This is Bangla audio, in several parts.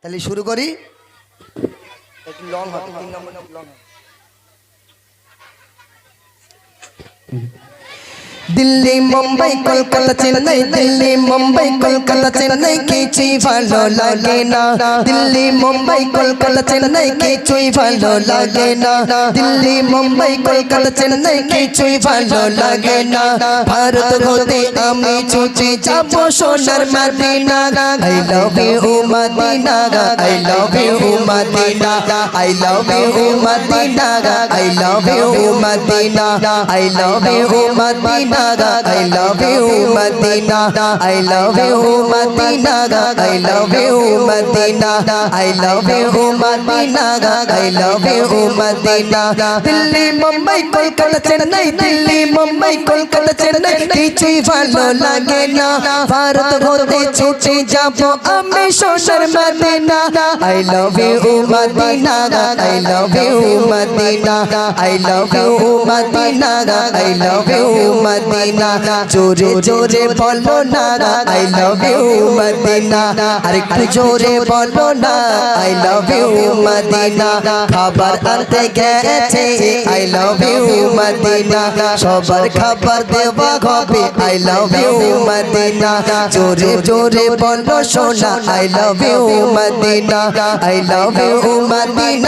তাহলে শুরু করি। একটু লং হবে তিন নম্বর লং দিল্লি, মুম্বাই, কলকাতা, চেন্নাই, দিল্লি, মুম্বাই, কলকাতা, চেন্নাই কিছুই ভালো লাগে না? দিল্লি, মুম্বাই, কলকাতা, চেন্নাই কিছুই ভালো লাগে না? দিল্লি, মুম্বাই, কলকাতা, চেন্নাই কিছুই ভালো লাগে না? ভারত হতে আমি ছুটে যাব সোনার Medina. I love you Medina I love you Medina. I love you Medina I love you Medina. I love you Medina. I love. da you Medina I love you Medina I love you Medina I love you Medina I love you Medina Delhi Mumbai Kolkata Chennai Delhi Mumbai Kolkata Chennai কিছুই ভালো লাগে না ভারত হতে ছুটে যাব আমি সোনার Medina I love you Medina I love you Medina I love you Medina I love you Medina জোরে জোরে বলো না আই লভ ইউ মদিনা। আরে একটু জোরে বলো না আই লভ ইউ মদিনা। খাবার আনতে গেছে আই লভ ইউ মদিনা। সবার খাবার দেওয়া হবে আই লভ ইউ মদিনা। জোরে জোরে বলো সোনা I love you Medina. I love you Medina.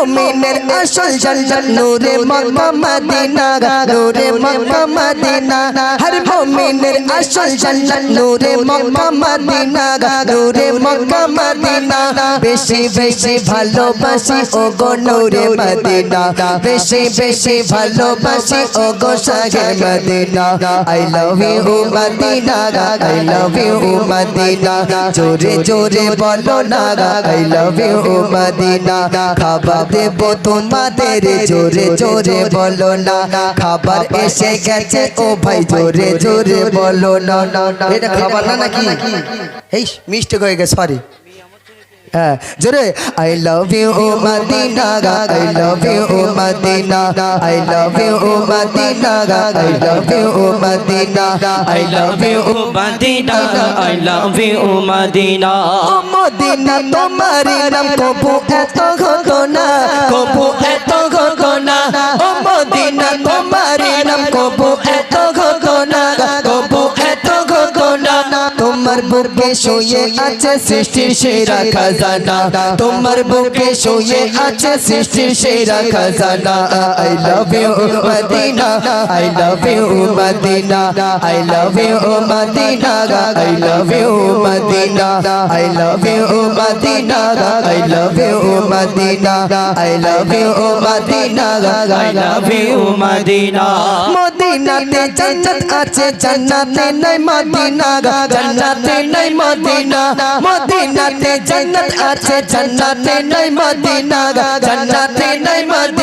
মোমিনের আসল জান্নাত নূরে মক্কা মদিনা, নূরে মক্কা মদিনা। হর মোমিনের আসল জান্নাত নূরে মক্কা মদিনা, নূরে মক্কা মদিনা। বেশি বেশি ভালোবাসি ও গো নূরে মদিনা। বেশি বেশি ভালোবাসি ও গো সাগে Medina I love you Medina I love you Medina. জোরে জোরে বলো না আই লাভ ইউ মদিনা। খাবার দেবো তোমাদের জোরে জোরে বলো না। খাবার এসে গেছে ও ভাই জোরে জোরে বলো না। এটা খাবার না নাকি? এই মিস্টেক হয়ে গেছে সরি হ্যাঁ জোরে I love you Medina I love you Medina I love you Medina I love you Medina I love you Medina I you O Medina ও মদিনা তোমার নাম কবু এত ঘটনা কবু এত বুকে শুয়ে আছে সৃষ্টির সেরা খাজানা। তোমার বুকে শুয়ে আছে সৃষ্টির সেরা খাজানা। I love you Medina. I love you Medina. I love you Medina. I love you Medina. I love you Medina. I love you Medina. I love you Medina. I love you Medina মদিনাতে জান্নাত আছে, জান্নাতে নাই মদিনা জান্নাতে নাই মদিনা, মদিনাতে জান্নাত আছে, জান্নাতে নাই মদিনা জান্নাতে নাই মদিনা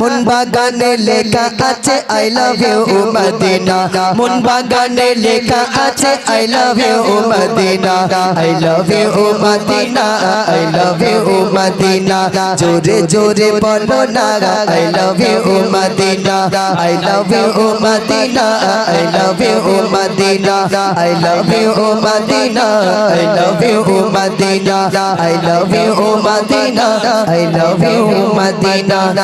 মন বাগানে লেখা আছে আই লাভ ইউ মদিনা মন বাগানে লেখা আছে I love you Medina I love you Medina I love you Medina জোরে জোরে বলো না I love you Medina I love you Medina I love you Medina I love you Medina I love you Medina I love you Medina I love you Medina